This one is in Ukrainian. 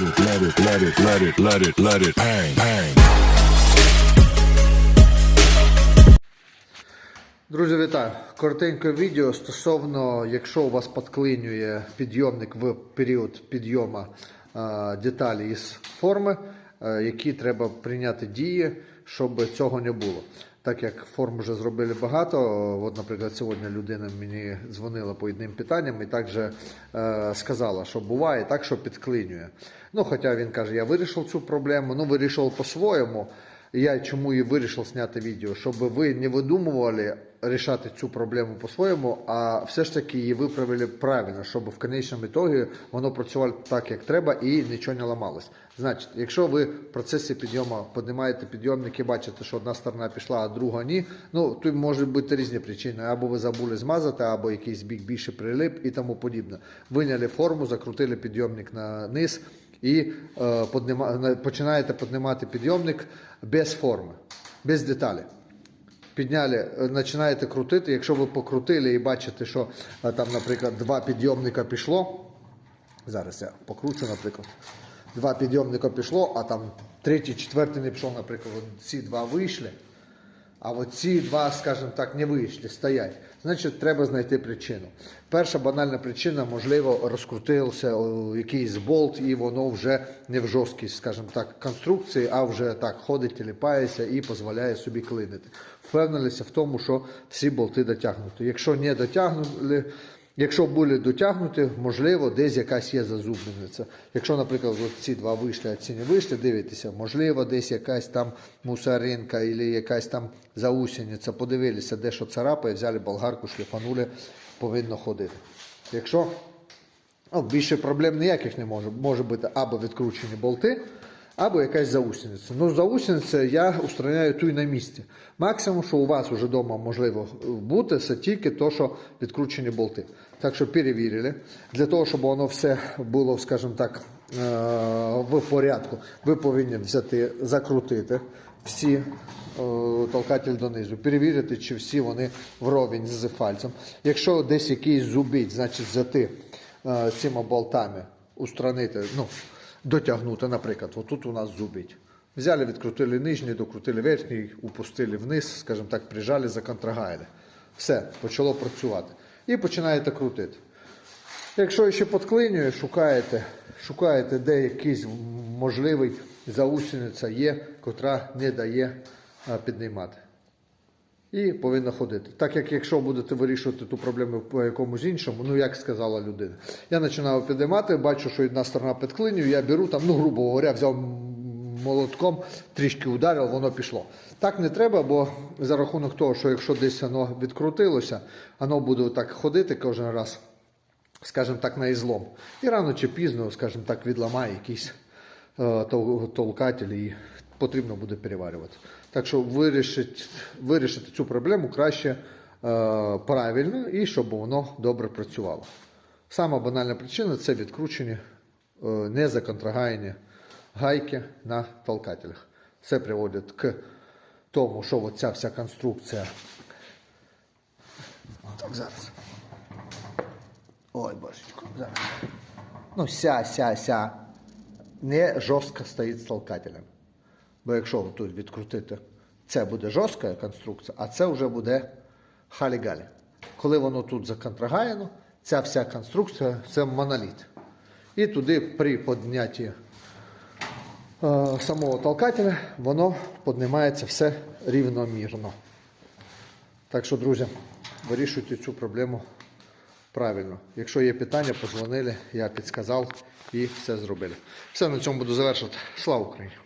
let it, let it, let it, let it, let it bang, bang. Друзі, вітаю! Коротеньке відео стосовно, якщо у вас подклинює підйомник в період підйому е, деталі із форми, які треба прийняти дії, щоб цього не було. Так як форм вже зробили багато, от, наприклад, сьогодні людина мені дзвонила по одним питанням і також е, сказала, що буває так, що підклинює. Ну, хоча він каже, я вирішив цю проблему, ну вирішив по-своєму. Я чому і вирішив зняти відео, щоб ви не видумували рішати цю проблему по-своєму, а все ж таки її виправили правильно, щоб в кінцевому ітогі воно працювало так, як треба, і нічого не ламалось. Значить, якщо ви в процесі підйому піднімаєте підйомник і бачите, що одна сторона пішла, а друга ні, ну тут можуть бути різні причини. Або ви забули змазати, або якийсь бік більше прилип і тому подібне. Виняли форму, закрутили підйомник на низ і е, поднима, починаєте піднімати підйомник без форми, без деталі. Підняли, е, починаєте крутити. Якщо ви покрутили і бачите, що е, там, наприклад, два підйомника пішло. Зараз я покручу, наприклад. Два підйомника пішло, а там третій, четвертий не пішов, наприклад, ці два вийшли. А от ці два, скажімо так, не вийшли, стоять. Значить, треба знайти причину. Перша банальна причина, можливо, розкрутився якийсь болт, і воно вже не в жорсткій, скажімо так, конструкції, а вже так ходить, тіліпається і дозволяє собі клинити. Впевнилися в тому, що всі болти дотягнуті. Якщо не дотягнули, Якщо були дотягнуті, можливо, десь якась є зазубрениця. Якщо, наприклад, ці два вийшли, а ці не вийшли, дивитеся, можливо, десь якась там мусоринка або якась там заусениця, подивилися, де що царапає, взяли болгарку, шліфанули, повинно ходити. Якщо ну, більше проблем ніяких не може. Може бути або відкручені болти, або якась заусениця. Ну, заусениця я устраняю ту й на місці. Максимум, що у вас вже вдома можливо бути, це тільки то, що відкручені болти. Так що перевірили. Для того, щоб воно все було, скажімо так, е, в порядку, ви повинні взяти, закрутити всі е, толкатель донизу, перевірити, чи всі вони вровень з фальцем. Якщо десь якийсь зубить, значить взяти е, цими болтами, устранити, ну, дотягнути, наприклад, отут у нас зубить. Взяли, відкрутили нижній, докрутили верхній, упустили вниз, скажімо так, прижали, законтрагаяли. Все, почало працювати. І починаєте крутити. Якщо ще підклинює, шукаєте, шукаєте, де якийсь можливий заусениця є, котра не дає піднімати. І повинна ходити. Так як якщо будете вирішувати ту проблему по якомусь іншому, ну як сказала людина, я починаю підіймати, бачу, що одна сторона підклинює, я беру там, ну грубо говоря, взяв молотком, трішки ударив, воно пішло. Так не треба, бо за рахунок того, що якщо десь воно відкрутилося, воно буде так ходити кожен раз, скажімо так, на ізлом. І рано чи пізно, скажімо так, відламає якийсь е, толкатель і потрібно буде переварювати. Так що вирішити, вирішити цю проблему краще е, правильно і щоб воно добре працювало. Сама банальна причина це відкручені е, незаконтрагані гайки на толкателях. Це приводить к тому, що ця вся конструкція. Так, зараз. Ой, божечко, зараз. Ну, ся, ся, ся. Не жорстко стоїть з толкателем. Бо якщо тут відкрутити, це буде жорстка конструкція, а це вже буде халі-галі. Коли воно тут законтрагаяно, ця вся конструкція це моноліт. І туди при піднятті е, самого толкателя воно піднімається все рівномірно. Так що, друзі, вирішуйте цю проблему правильно. Якщо є питання, позвонили, я підсказав і все зробили. Все на цьому буду завершувати. Слава Україні!